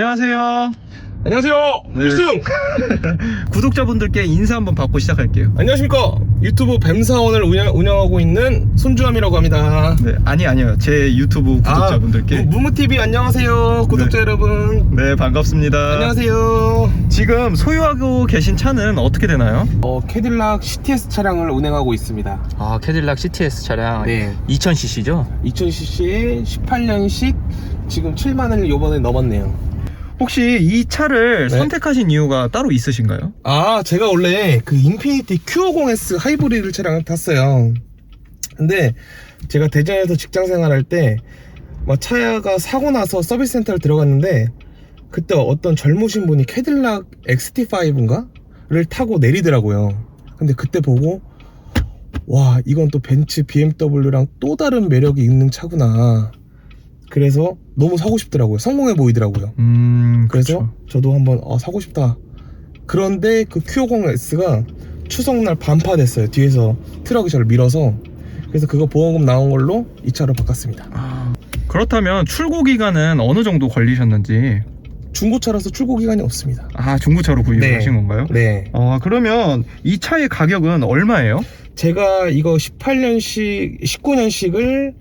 안녕하세요. 안녕하세요. 네. 필승. 구독자분들께 인사 한번 받고 시작할게요. 안녕하십니까. 유튜브 뱀사원을 운영, 운영 하고 있는 손주함이라고 합니다. 네, 아니 아니요. 제 유튜브 구독자분들께 아, 무- 무무TV 안녕하세요. 구독자 네. 여러분. 네, 반갑습니다. 안녕하세요. 지금 소유하고 계신 차는 어떻게 되나요? 어, 캐딜락 CTS 차량을 운행하고 있습니다. 아, 캐딜락 CTS 차량 네. 2000cc죠? 2000cc 18년식 지금 7만을 요번에 넘었네요. 혹시 이 차를 네. 선택하신 이유가 따로 있으신가요? 아, 제가 원래 그 인피니티 Q50S 하이브리드 차량을 탔어요. 근데 제가 대전에서 직장 생활할 때, 막 차가 사고 나서 서비스 센터를 들어갔는데, 그때 어떤 젊으신 분이 캐딜락 XT5인가?를 타고 내리더라고요. 근데 그때 보고, 와, 이건 또 벤츠 BMW랑 또 다른 매력이 있는 차구나. 그래서 너무 사고 싶더라고요. 성공해 보이더라고요. 음, 그래서 그쵸. 저도 한번 어, 사고 싶다. 그런데 그 Q50S가 추석날 반파됐어요. 뒤에서 트럭이 저를 밀어서. 그래서 그거 보험금 나온 걸로 이 차로 바꿨습니다. 아, 그렇다면 출고 기간은 어느 정도 걸리셨는지 중고차라서 출고 기간이 없습니다. 아, 중고차로 구입하신 건가요? 네. 아, 그러면 이 차의 가격은 얼마예요? 제가 이거 18년식, 19년식을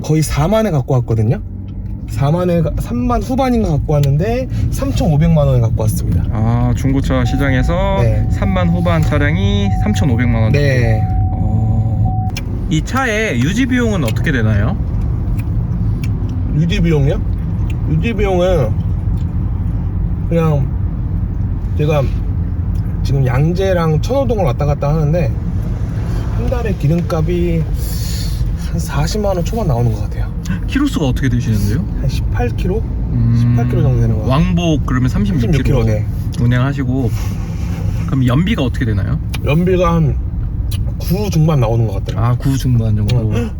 거의 4만에 갖고 왔거든요. 4만에, 3만 후반인가 갖고 왔는데 3,500만 원에 갖고 왔습니다. 아, 중고차 시장에서 네. 3만 후반 차량이 3,500만 원. 네. 어... 이 차의 유지 비용은 어떻게 되나요? 유지 비용이요? 유지 비용은 그냥 제가 지금 양재랑 천호동을 왔다 갔다 하는데 한 달에 기름값이 한 40만 원 초반 나오는 것 같아요. 키로수가 어떻게 되시는데요? 한 18km? 음, 18km 정도 되는 것 같아요. 왕복 그러면 36km, 36km 네. 운행하시고 그럼 연비가 어떻게 되나요? 연비가 한 9 중반 나오는 것 같더라고요. 아, 9 중반 정도. 어.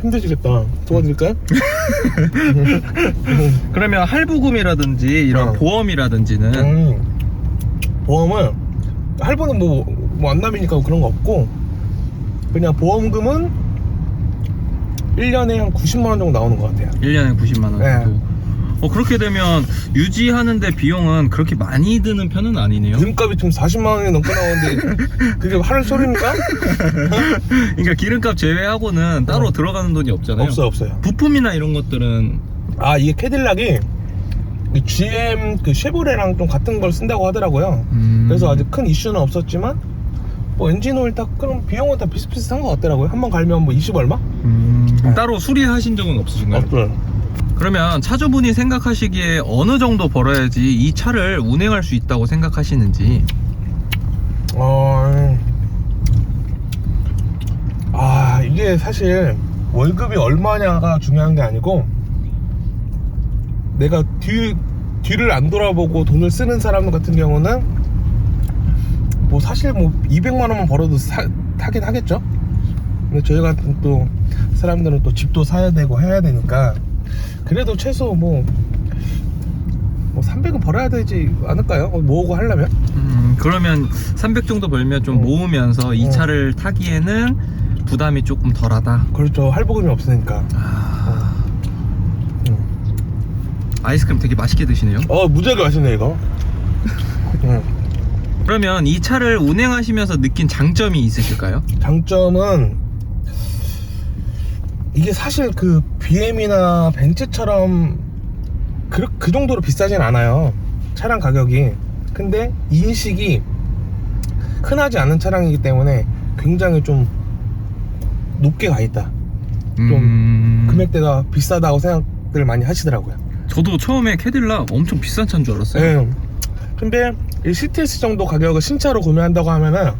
힘드시겠다. 도와드릴까요? 그러면 할부금이라든지 이런 어. 보험이라든지는 음, 보험은 할부는 뭐, 뭐 안남이니까 그런 거 없고 그냥 보험금은 1년에 한 90만 원 정도 나오는 것 같아요 1년에 90만 원 네. 정도. 어, 그렇게 되면 유지하는데 비용은 그렇게 많이 드는 편은 아니네요. 기름값이 지금 40만 원이 넘게 나오는데 그게 하는 소리입니까? 그러니까 기름값 제외하고는 따로 어. 들어가는 돈이 없잖아요. 없어요 없어요 부품이나 이런 것들은 아 이게 캐딜락이 이 GM 그 쉐보레랑 좀 같은 걸 쓴다고 하더라고요 음, 그래서 아직 큰 이슈는 없었지만 뭐 엔진 오일 다 그럼 비용은 다 비슷비슷한 것 같더라고요 한 번 갈면 뭐 20 얼마? 음, 네. 따로 수리하신 적은 없으신가요? 없어요 그러면 차주분이 생각하시기에 어느 정도 벌어야지 이 차를 운행할 수 있다고 생각하시는지 어, 아, 이게 사실 월급이 얼마냐가 중요한 게 아니고 내가 뒤, 뒤를 안 돌아보고 돈을 쓰는 사람 같은 경우는 뭐 사실 뭐 200만 원만 벌어도 사, 타긴 하겠죠. 근데 저희 같은 또 사람들은 또 집도 사야 되고 해야 되니까 그래도 최소 뭐, 뭐 300은 벌어야 되지 않을까요? 모으고 하려면? 음, 그러면 300 정도 벌면 좀 어. 모으면서 이 어. 차를 타기에는 부담이 조금 덜하다 그렇죠. 할부금이 없으니까. 아, 음. 아이스크림 되게 맛있게 드시네요 어 무지하게 맛있네 이거 음. 그러면 이 차를 운행하시면서 느낀 장점이 있으실까요? 장점은 이게 사실 그 BM이나 벤츠처럼 그, 그 정도로 비싸진 않아요. 차량 가격이. 근데 인식이 흔하지 않은 차량이기 때문에 굉장히 좀 높게 가 있다. 좀 음, 금액대가 비싸다고 생각들 많이 하시더라고요. 저도 처음에 캐딜락 엄청 비싼 차인 줄 알았어요. 예. 근데 이 CTS 정도 가격을 신차로 구매한다고 하면은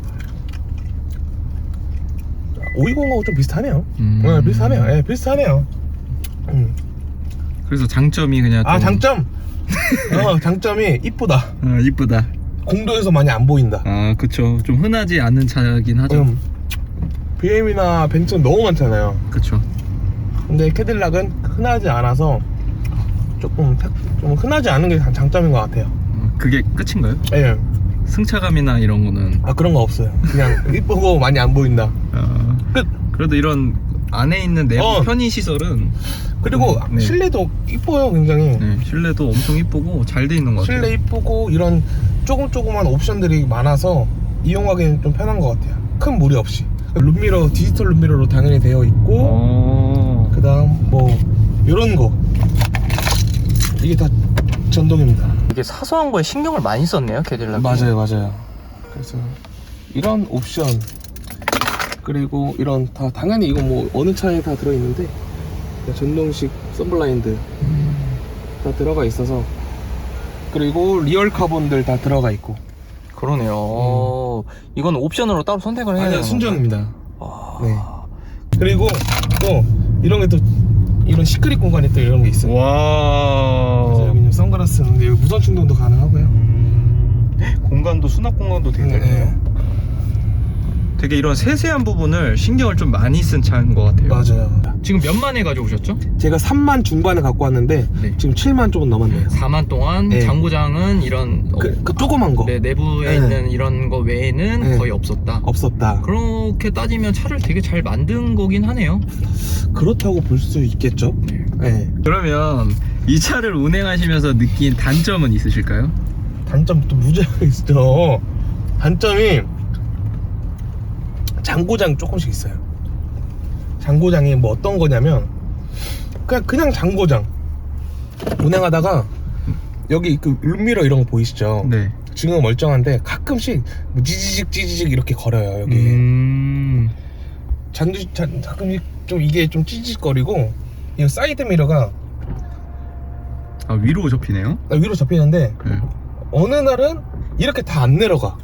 520하고 좀 비슷하네요. 음. 네, 비슷하네요. 예, 비슷하네요. 음. 그래서 장점이 그냥 아, 좀- 장점. 어, 장점이 이쁘다. 어, 이쁘다 공도에서 많이 안 보인다. 아 그쵸 좀 흔하지 않은 차긴 하죠 음. BM이나 벤츠는 너무 많잖아요. 그쵸 근데 캐딜락은 흔하지 않아서 조금 탁- 좀 흔하지 않은 게 장점인 것 같아요. 어, 그게 끝인가요? 예. 승차감이나 이런 거는 아 그런 거 없어요. 그냥 이쁘고 많이 안 보인다. 어, 끝. 그래도 이런 안에 있는 내부 어. 편의 시설은 그리고 네. 실내도 이뻐요 굉장히 네, 실내도 엄청 이쁘고 잘 돼 있는 것 같아요. 실내 이쁘고 이런 조금 조그만 옵션들이 많아서 이용하기는 좀 편한 것 같아요 큰 무리 없이 룸미러 디지털 룸미러로 당연히 되어 있고 어. 그 다음 뭐 이런 거 이게 다 전동입니다 이게 사소한 거에 신경을 많이 썼네요, 캐딜락이. 맞아요 맞아요 그래서 이런 옵션 그리고 이런 다 당연히 이거 뭐 어느 차에 다 들어있는데 전동식 썬블라인드 다 들어가 있어서 그리고 리얼 카본들 다 들어가 있고 그러네요. 어, 이건 옵션으로 따로 선택을 해야 아니요 되는 순정입니다 건가요? 네. 와. 그리고 또 이런 게 또 이런 시크릿 공간이 또 이런 게 있어요 그래서 와. 여기 있는 선글라스는 여기 무선 충전도 가능하고요 공간도 수납 공간도 되게 네, 넓네요. 되게 이런 세세한 부분을 신경을 좀 많이 쓴 차인 것 같아요. 맞아요 지금 몇 만에 가져오셨죠? 제가 3만 중반에 갖고 왔는데 네. 지금 7만 조금 넘었네요 4만 동안 네. 장고장은 이런 어, 그, 그 조그만 거 네, 내부에 네. 있는 이런 거 외에는 네. 거의 없었다. 없었다 그렇게 따지면 차를 되게 잘 만든 거긴 하네요. 그렇다고 볼 수 있겠죠 네. 네. 그러면 이 차를 운행하시면서 느낀 단점은 있으실까요? 단점 또 무지하게 있죠 단점이 장고장 조금씩 있어요 장고장이 뭐 어떤 거냐면 그냥 그냥 장고장 운행하다가 여기 그 룸미러 이런 거 보이시죠 네. 지금 멀쩡한데 가끔씩 뭐 지지직 지지직 이렇게 걸어요 여기 음. 잔두 잔 가끔씩 좀 이게 좀 찌직거리고 이 사이드 미러가 아, 위로 접히네요. 위로 접히는데 네. 어느 날은 이렇게 다 안 내려가.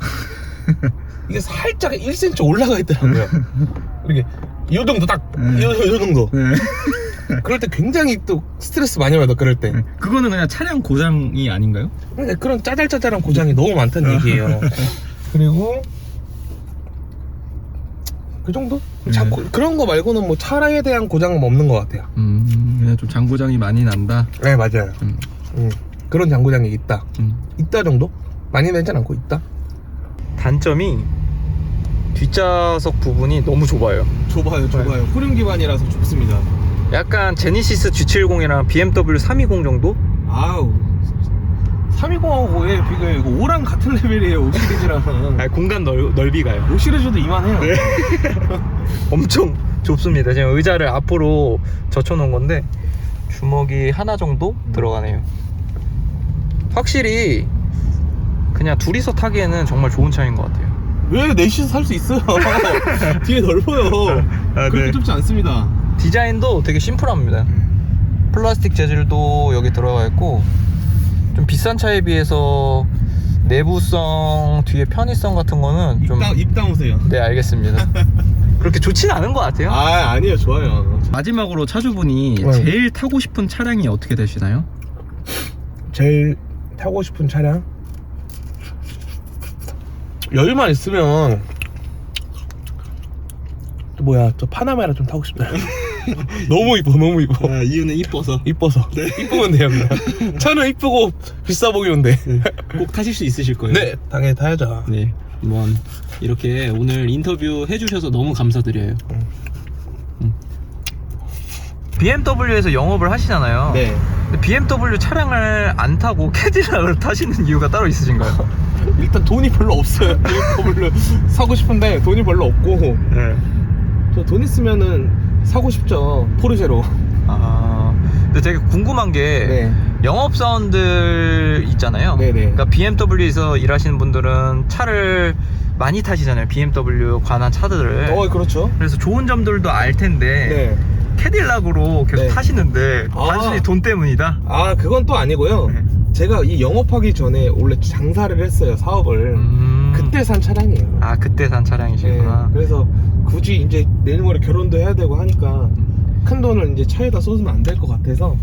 이게 살짝 1cm 올라가 있더라고요. 이렇게 이 정도 딱, 음. 이, 이 정도. 네. 그럴 때 굉장히 또 스트레스 많이 받아, 그럴 때. 그거는 그냥 차량 고장이 아닌가요? 근데 그런 짜잘짜잘한 고장이 너무 많다는 얘기예요. 그리고 그 정도? 차- 네. 그런 거 말고는 뭐 차에 대한 고장은 없는 것 같아요. 음, 그냥 좀 장고장이 많이 난다. 네, 맞아요. 음. 음, 그런 장고장이 있다. 음. 있다 정도? 많이 내진 않고 있다. 단점이 뒷좌석 부분이 너무 좁아요. 좁아요, 좁아요. 후륜 기반이라서 좁습니다. 약간 제니시스 G70이랑 BMW 320 정도? 아우 320하고 왜 비교해 이거 5랑 같은 레벨이에요 5 시리즈랑 아 공간 넓, 넓이가요. 5 시리즈도 이만해요 엄청 좁습니다. 지금 의자를 앞으로 젖혀놓은 건데 주먹이 하나 정도 들어가네요. 확실히 그냥 둘이서 타기에는 정말 좋은 차인 것 같아요. 왜 넷이서 살 수 있어요 뒤에 넓어요 아, 그렇게 네. 좁지 않습니다 디자인도 되게 심플합니다. 플라스틱 재질도 여기 들어가 있고 좀 비싼 차에 비해서 내부성 뒤에 편의성 같은 거는 좀 입, 입 다무세요 네 알겠습니다. 그렇게 좋진 않은 것 같아요. 아 아니에요 좋아요 마지막으로 차주분이 네. 제일 타고 싶은 차량이 어떻게 되시나요? 제일 타고 싶은 차량 여유만 있으면 또 뭐야 저 파나메라 좀 타고 싶다 너무 이뻐 너무 이뻐 아, 이유는 이뻐서 이뻐서 이쁘면 돼요 그냥 차는 이쁘고 비싸 보이면 돼꼭 타실 수 있으실 거예요. 네, 당연히 타야죠. 네. 한번 이렇게 오늘 인터뷰 해주셔서 너무 감사드려요. BMW에서 영업을 하시잖아요. 네. 근데 BMW 차량을 안 타고 캐딜락을 타시는 이유가 따로 있으신가요? 일단 돈이 별로 없어요. BMW 사고 싶은데 돈이 별로 없고 네. 저 돈 있으면은 사고 싶죠. 포르쉐로. 아, 근데 되게 궁금한 게 네. 영업사원들 있잖아요. 네네. 그러니까 BMW에서 일하시는 분들은 차를 많이 타시잖아요. BMW 관한 차들을. 어, 그렇죠. 그래서 좋은 점들도 알 텐데 네. 캐딜락으로 계속 네. 타시는데 아. 단순히 돈 때문이다. 아, 그건 또 아니고요. 네. 제가 이 영업하기 전에 원래 장사를 했어요. 사업을. 음. 그때 산 차량이에요. 아 그때 산 네. 차량이시구나. 그래서 굳이 이제 내일 모레 결혼도 해야 되고 하니까 큰 돈을 이제 차에다 쏟으면 안 될 것 같아서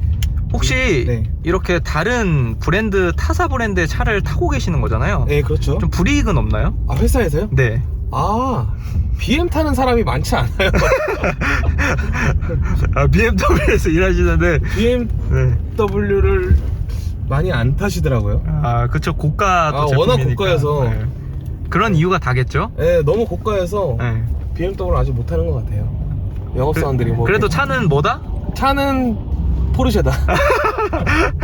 혹시 네. 이렇게 다른 브랜드 타사 브랜드의 차를 타고 계시는 거잖아요. 네, 그렇죠. 좀 불이익은 없나요? 아, 회사에서요? 네. 아, BM 타는 사람이 많지 않아요. 아, BMW에서 일하시는데 BMW를 네. 많이 안 타시더라고요. 아 그쵸 고가 또 아, 제품이니까. 워낙 고가여서. 네. 그런 이유가 다겠죠? 네, 너무 고가여서 네. BMW를 아직 못 타는 것 같아요. 영업 사원들이 뭐 그래도 차는 뭐다? 차는 포르쉐다